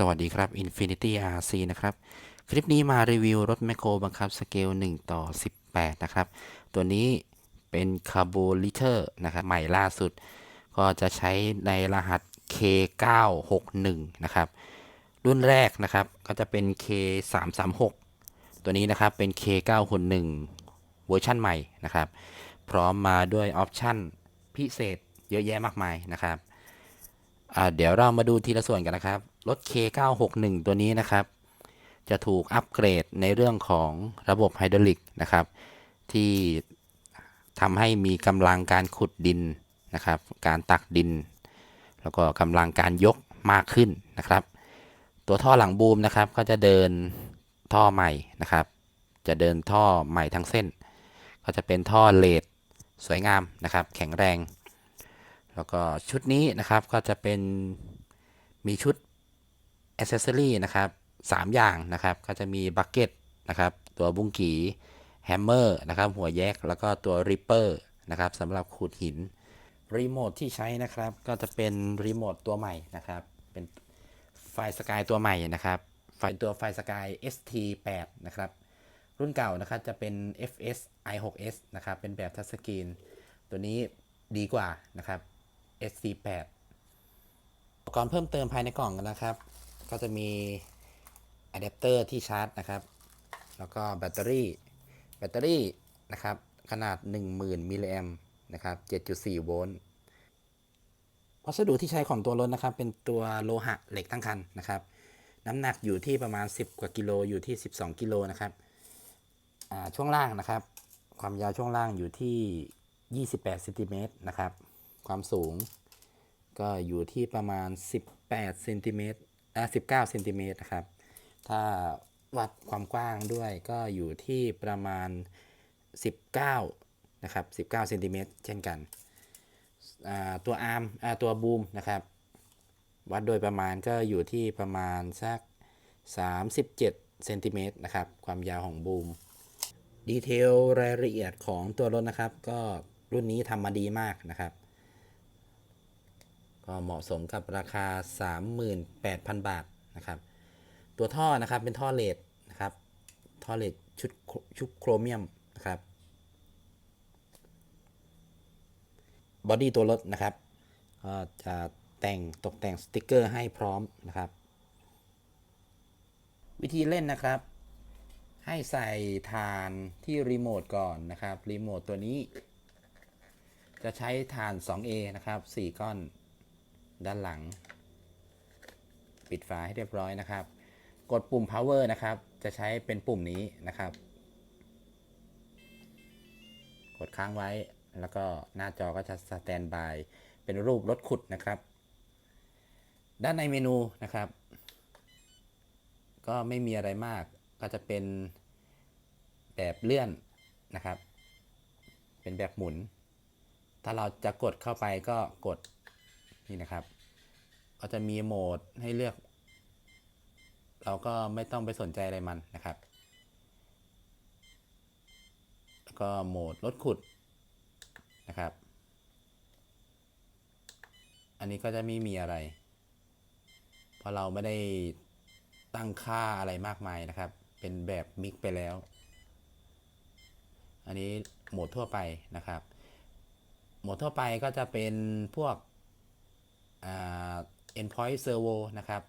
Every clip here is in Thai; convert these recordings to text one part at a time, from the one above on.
สวัสดีครับ Infinity RC นะครับ คลิปนี้มารีวิวรถแมคโครบังคับสเกล 1 ต่อ 18 นะครับ ตัวนี้เป็นคาร์บูลิเตอร์นะครับใหม่ล่าสุด ก็จะใช้ในรหัส K961 นะครับ รุ่นแรกนะครับก็จะเป็น K336 ตัวนี้นะครับเป็น K961 เวอร์ชั่นใหม่นะครับ พร้อมมาด้วยออปชั่นพิเศษเยอะแยะมากมายนะครับเดี๋ยวเรามาดูทีละส่วนกันนะครับ รถ K961 ตัวนี้นะครับ จะถูกอัปเกรดในเรื่องของระบบไฮดรอลิกนะครับ ที่ทำให้มีกำลังการขุดดินนะครับ การตักดิน แล้วก็กำลังการยกมากขึ้นนะครับ ตัวท่อหลังบูมนะครับ ก็จะเดินท่อใหม่นะครับ จะเดินท่อใหม่ทั้งเส้น ก็จะเป็นท่อเลดสวยงามนะครับ แข็งแรง แล้วก็ชุดนี้นะครับก็จะเป็นมีชุด อ c เซสซอรีนะครับสามอย่างนะครับก็จะมีบักเก็ตนะครับตัวบุ้งกีแฮมเมอร์นะครับหัวแยกแล้วก็ตัวริปเปอร์นะครับสำหรับขูดหินรีโมทที่ใช้นะครับก็จะเป็นรีโมทตัวใหม่นะครับเป็นไฟสกายตัวใหม่นะครับไฟตัวไฟสกาย ST8 นะครับรุ่นเก่านะครับจะเป็น FS i6s นะครับเป็นแบบทัชสกรีนตัวนี้ดีกว่านะครับ SC8 อุปกรณ์เพิ่มเติมภายในกล่องนะครับ ก็จะมีอะแดปเตอร์ที่ชาร์จนะครับ แล้วก็แบตเตอรี่ แบตเตอรี่นะครับ ขนาด 10,000 มิลลิแอมนะครับ 7.4 โวลต์วัสดุที่ใช้ของตัวรถนะครับ เป็นตัวโลหะเหล็กทั้งคันนะครับ น้ำหนักอยู่ที่ประมาณ 10 กว่ากิโลอยู่ที่ 12 กิโลนะครับช่วงล่างนะครับ ความยาวช่วงล่างอยู่ที่ 28เซนติเมตรนะครับ ความสูงก็อยู่ที่ประมาณ 18เซนติเมตร 19เซนติเมตรนะครับ ถ้าวัดความกว้างด้วยก็อยู่ที่ประมาณ 19 นะครับ 19เซนติเมตรเช่นกันอ่าตัวอาร์มอ่าตัวบูมนะครับ วัดโดยประมาณก็อยู่ที่ประมาณสัก 37เซนติเมตรนะครับ ความยาวของบูม ดีเทลรายละเอียดของตัวรถนะครับ ก็รุ่นนี้ทำมาดีมากนะครับ ก็เหมาะสมกับราคา 38,000 บาทนะครับ ตัวท่อนะครับเป็นท่อเลดนะครับ ท่อเลดชุดชุดโครเมียมนะครับบอดี้ตัวรถนะครับก็จะแต่งตกแต่งสติกเกอร์ให้พร้อมนะครับ วิธีเล่นนะครับ ให้ใส่ฐานที่รีโมทก่อนนะครับรีโมทตัวนี้ จะใช้ฐาน 2A นะครับ 4 ก้อน ด้านหลัง ปิดฝาให้เรียบร้อยนะครับ กดปุ่ม power นะครับ จะใช้เป็นปุ่มนี้นะครับ กดค้างไว้แล้วก็หน้าจอก็จะสแตนบายเป็นรูปรถขุดนะครับ ด้านในเมนูนะครับ ก็ไม่มีอะไรมากก็จะเป็นแบบเลื่อนนะครับ เป็นแบบหมุน ถ้าเราจะกดเข้าไปก็กด นี่นะครับก็จะมีโหมดให้เลือก เราก็ไม่ต้องไปสนใจอะไรมันนะครับ แล้วก็โหมดรถขุดนะครับ อันนี้ก็จะไม่มีอะไร เพราะเราไม่ได้ตั้งค่าอะไรมากมายนะครับ เป็นแบบมิกไปแล้ว อันนี้โหมดทั่วไปนะครับ โหมดทั่วไปก็จะเป็นพวก endpoint servo นะครับ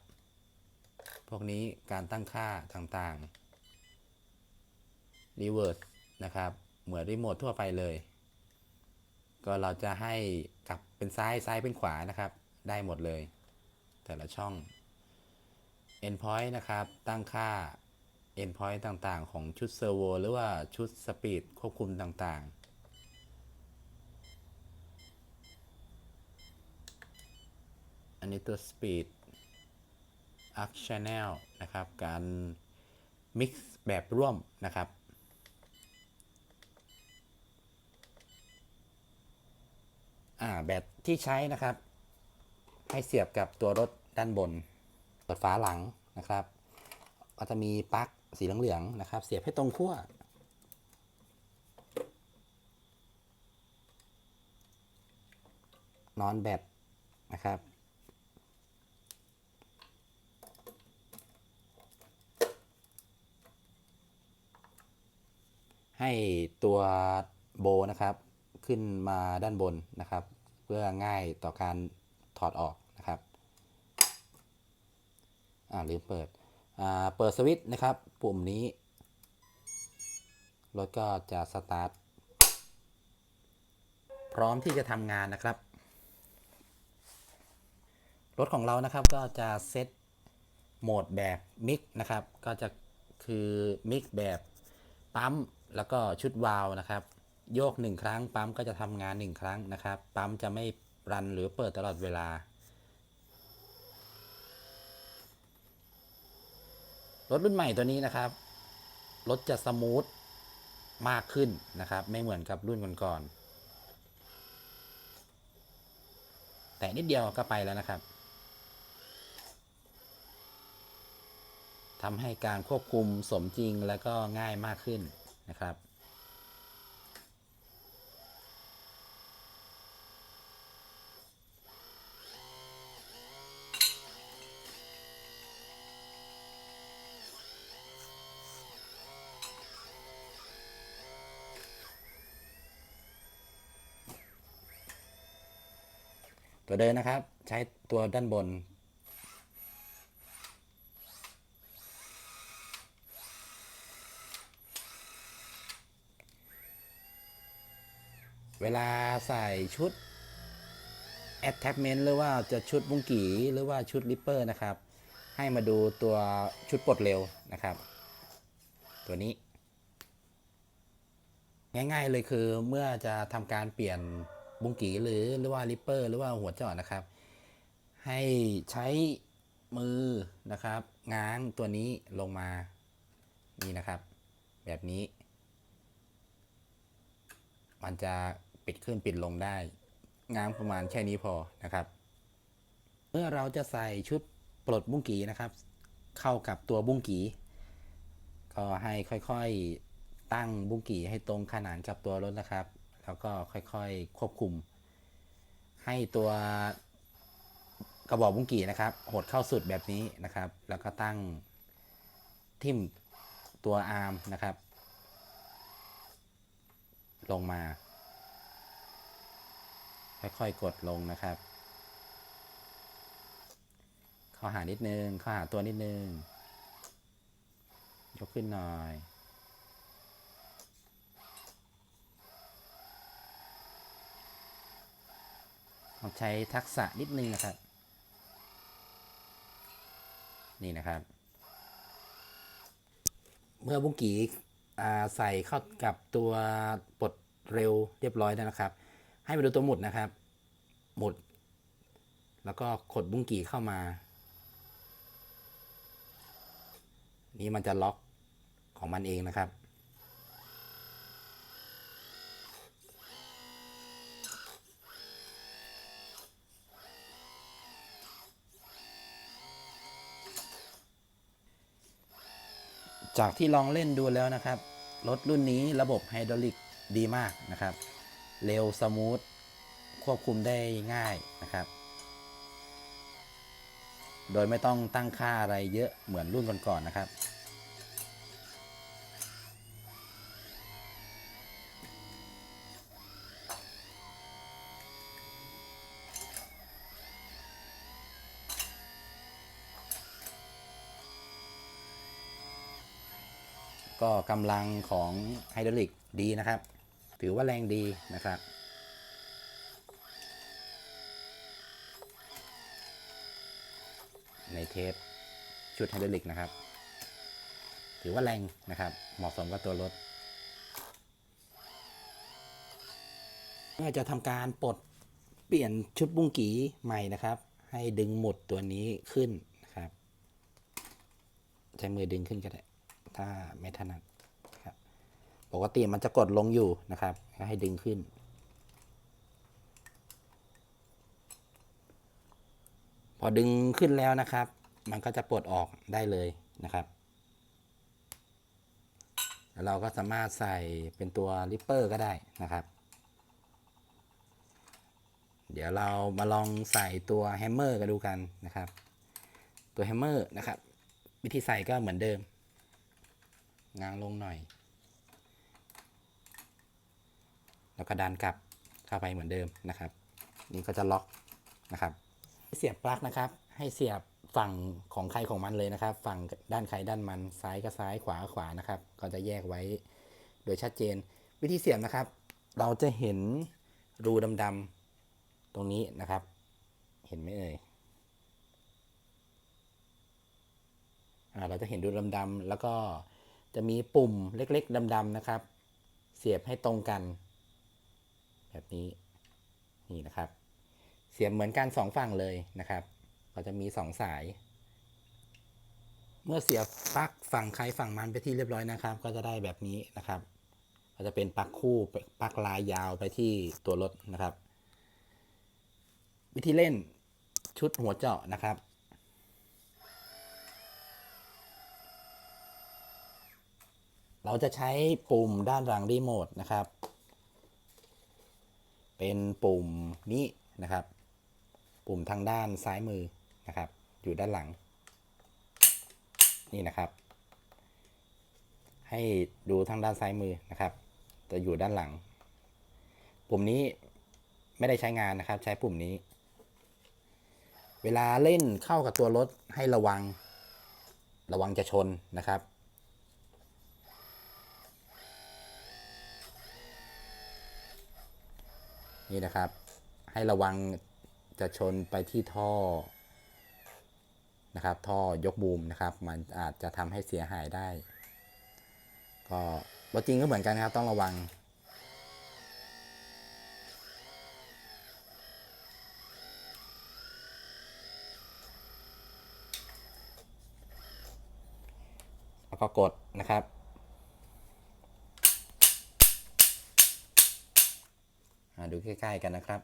พวกนี้การตั้งค่าต่างๆ reverse นะครับ เหมือนรีโมททั่วไปเลย ก็เราจะให้กลับเป็นซ้ายซ้ายเป็นขวานะครับ ได้หมดเลย แต่ละช่อง endpoint นะครับ ตั้งค่า endpoint ต่างๆ ของชุด servo หรือว่าชุด speed ควบคุมต่างๆ อันนี้ตัว speed arc channel นะครับ การ mix แบบร่วมนะครับ อ่า แบตที่ใช้นะครับ ให้เสียบกับตัวรถด้านบน เปิดฝาหลังนะครับ ก็จะมีปลั๊กสีเหลืองๆนะครับ เสียบให้ตรงขั้วนอนแบตนะครับ ให้ตัวโบนะครับขึ้นมาด้านบนนะครับ เพื่อง่ายต่อการถอดออกนะครับอ่าลืมเปิดอ่าเปิดสวิตช์นะครับ ปุ่มนี้รถก็จะสตาร์ทพร้อมที่จะทำงานนะครับ รถของเรานะครับก็จะเซตโหมดแบบมิกนะครับ ก็จะคือมิกแบบปั๊ม แล้วก็ชุดวาล์วนะครับ โยกหนึ่งครั้งปั๊มก็จะทำงานหนึ่งครั้งนะครับ ปั๊มจะไม่รันหรือเปิดตลอดเวลา รถรุ่นใหม่ตัวนี้นะครับ รถจะสมูทมากขึ้นนะครับ ไม่เหมือนกับรุ่นก่อนๆแต่นิดเดียวก็ไปแล้วนะครับทำให้การควบคุมสมจริงและก็ง่ายมากขึ้น นะครับ ตัวเดินนะครับ ใช้ตัวด้านบน เวลาใส่ชุด attachment หรือว่าจะชุดบุ้งกี่หรือว่าชุดริปเปอร์นะครับ ให้มาดูตัวชุดปลดเร็วนะครับ ตัวนี้ ง่ายๆเลยคือเมื่อจะทำการเปลี่ยนบุ้งกี่หรือหรือว่าริปเปอร์หรือว่าหัวจาะนะครับ ให้ใช้มือนะครับ ง้างตัวนี้ลงมานี่นะครับ แบบนี้ มันจะ ปิดขึ้นปิดลงได้ง้างประมาณแค่นี้พอนะครับ เมื่อเราจะใส่ชุดปลดบุ้งกีนะครับ เข้ากับตัวบุ้งกีก็ให้ค่อยๆตั้งบุ้งกีให้ตรงขนานกับตัวรถนะครับ แล้วก็ค่อยๆควบคุม ให้ตัวกระบอกบุ้งกีนะครับ หดเข้าสุดแบบนี้นะครับ แล้วก็ตั้งทิ่มตัวอาร์มนะครับ ลงมา ค่อยๆ กดลงนะครับ ข้าหานิดนึง ข้าหาตัวนิดนึง ยกขึ้นหน่อย ต้องใช้ทักษะนิดนึงนะครับ นี่นะครับ เมื่อบุ้งกีใส่เข้ากับตัวปลดเร็วเรียบร้อยแล้วนะครับ ให้มาดูตัวหมุดนะครับ หมุด แล้วก็ขดบุ้งกีเข้ามา นี่มันจะล็อกของมันเองนะครับ จากที่ลองเล่นดูแล้วนะครับ รถรุ่นนี้ระบบไฮดรอลิกดีมากนะครับ เร็วสมูทควบคุมได้ง่ายนะครับ โดยไม่ต้องตั้งค่าอะไรเยอะเหมือนรุ่นก่อนๆนะครับ ก็กำลังของไฮดรอลิกดีนะครับ ถือว่าแรงดีนะครับ ในเทปชุดไฮดรอลิกนะครับ ถือว่าแรงนะครับ เหมาะสมกับตัวรถเมื่อจะทำการปลดเปลี่ยนชุดบุ้งกีใหม่นะครับ ให้ดึงหมุดตัวนี้ขึ้นนะครับ ใช้มือดึงขึ้นก็ได้ ถ้าไม่ถนัด ปกติมันจะกดลงอยู่นะครับ ให้ดึงขึ้น พอดึงขึ้นแล้วนะครับ มันก็จะปลดออกได้เลยนะครับแล้วเราก็สามารถใส่เป็นตัวริปเปอร์ก็ได้นะครับ เดี๋ยวเรามาลองใส่ตัวแฮมเมอร์กันดูกันนะครับ ตัวแฮมเมอร์นะครับ วิธีใส่ก็เหมือนเดิมง้างลงหน่อย แล้วก็ดันกลับเข้าไปเหมือนเดิมนะครับ นี่ก็จะล็อกนะครับ เสียบปลั๊กนะครับ ให้เสียบฝั่งของใครของมันเลยนะครับ ฝั่งด้านใครด้านมันซ้ายก็ซ้ายขวาขวานะครับ ก็จะแยกไว้โดยชัดเจน วิธีเสียบนะครับ เราจะเห็นรูดำๆตรงนี้นะครับ เห็นไหมเอ่ยเราจะเห็นรูดำๆแล้วก็จะมีปุ่มเล็กๆดำๆนะครับ เสียบให้ตรงกัน แบบนี้นี่นะครับ เสียบเหมือนกันสองฝั่งเลยนะครับก็จะมีสองสาย เมื่อเสียบปลั๊กฝั่งใครฝั่งมันไปที่เรียบร้อยนะครับ ก็จะได้แบบนี้นะครับก็จะเป็นปลั๊กคู่ปลั๊กลายยาวไปที่ตัวรถนะครับ วิธีเล่นชุดหัวเจาะนะครับ เราจะใช้ปุ่มด้านหลังรีโมทนะครับ เป็นปุ่มนี้นะครับ ปุ่มทางด้านซ้ายมือนะครับ อยู่ด้านหลัง นี่นะครับ ให้ดูทางด้านซ้ายมือนะครับ จะอยู่ด้านหลัง ปุ่มนี้ไม่ได้ใช้งานนะครับ ใช้ปุ่มนี้ เวลาเล่นเข้ากับตัวรถให้ระวัง ระวังจะชนนะครับ นี่นะครับ ให้ระวังจะชนไปที่ท่อนะครับ ท่อยกบูมนะครับ มันอาจจะทำให้เสียหายได้ ก็รถจริงก็เหมือนกันครับ ต้องระวัง แล้วก็กดนะครับ ดูใกล้ ๆ กันนะครับ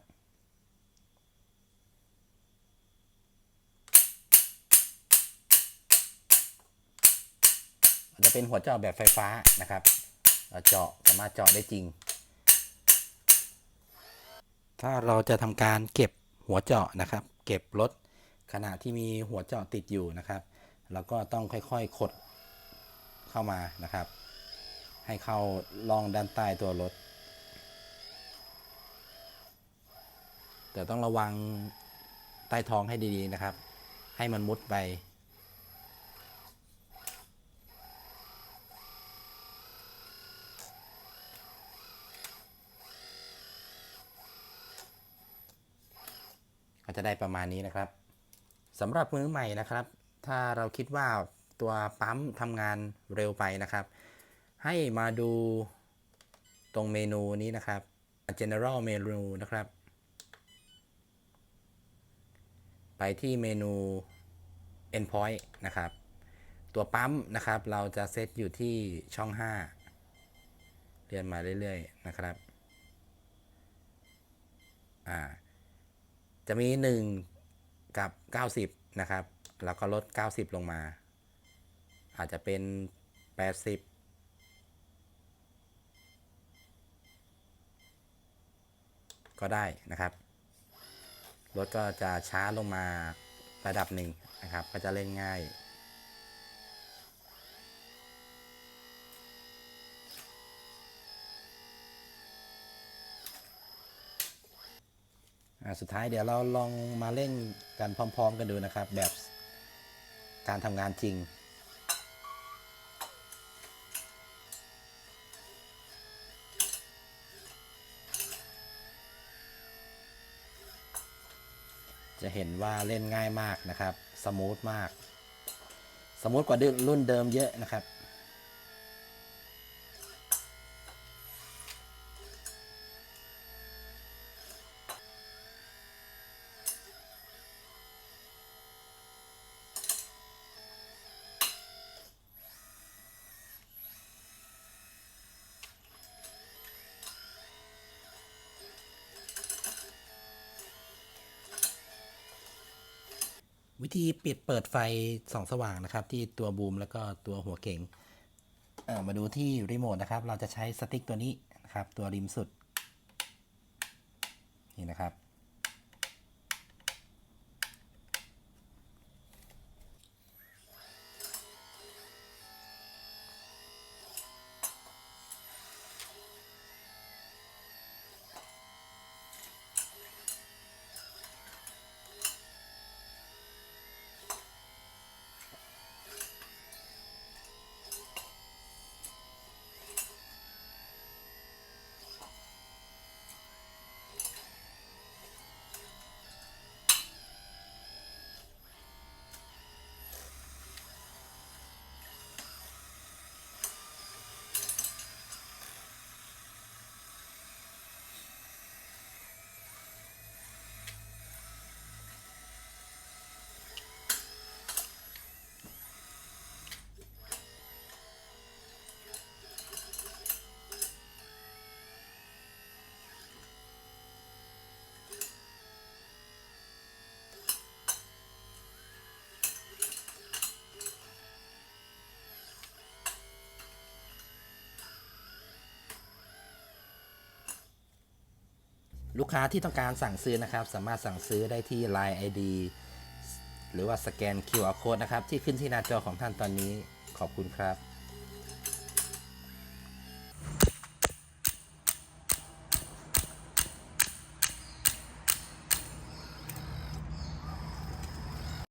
จะเป็นหัวเจาะแบบไฟฟ้านะครับเราเจาะสามารถเจาะได้จริง ถ้าเราจะทำการเก็บหัวเจาะนะครับ เก็บรถขณะที่มีหัวเจาะติดอยู่นะครับเราก็ต้องค่อยๆขดเข้ามานะครับ ให้เข้าล่องด้านใต้ตัวรถ แต่ต้องระวังใต้ท้องให้ดีๆนะครับ ให้มันมุดไป ก็จะได้ประมาณนี้นะครับสำหรับมือใหม่นะครับ ถ้าเราคิดว่าตัวปั๊มทำงานเร็วไปนะครับ ให้มาดูตรงเมนูนี้นะครับ general menu นะครับ ไปที่เมนู endpoint นะครับ ตัวปั๊มนะครับ เราจะเซตอยู่ที่ช่อง 5 เลื่อนมาเรื่อยๆ นะครับ อ่า จะมี 1 กับ 90 นะครับ แล้วก็ลด 90 ลงมา อาจจะเป็น 80ก็ได้นะครับ รถก็จะช้าลงมาระดับหนึ่งนะครับ ก็จะเล่นง่ายอ่าสุดท้ายเดี๋ยวเราลองมาเล่นกันพร้อม ๆ กันดูนะครับ แบบการทำงานจริง จะเห็นว่าเล่นง่ายมากนะครับ สมูทมาก สมูทกว่ารุ่นเดิมเยอะนะครับ วิธีปิดเปิดไฟส่องสว่างนะครับ ที่ตัวบูมแล้วก็ตัวหัวเก่งมาดูที่รีโมทนะครับ เราจะใช้สติ๊กตัวนี้นะครับ ตัวริมสุด นี่นะครับ ลูกค้าที่ต้องการสั่งซื้อนะครับ สามารถสั่งซื้อได้ที่ Line ID หรือว่าสแกน QR Code นะครับ ที่ขึ้นที่หน้าจอของท่านตอนนี้ขอบคุณครับ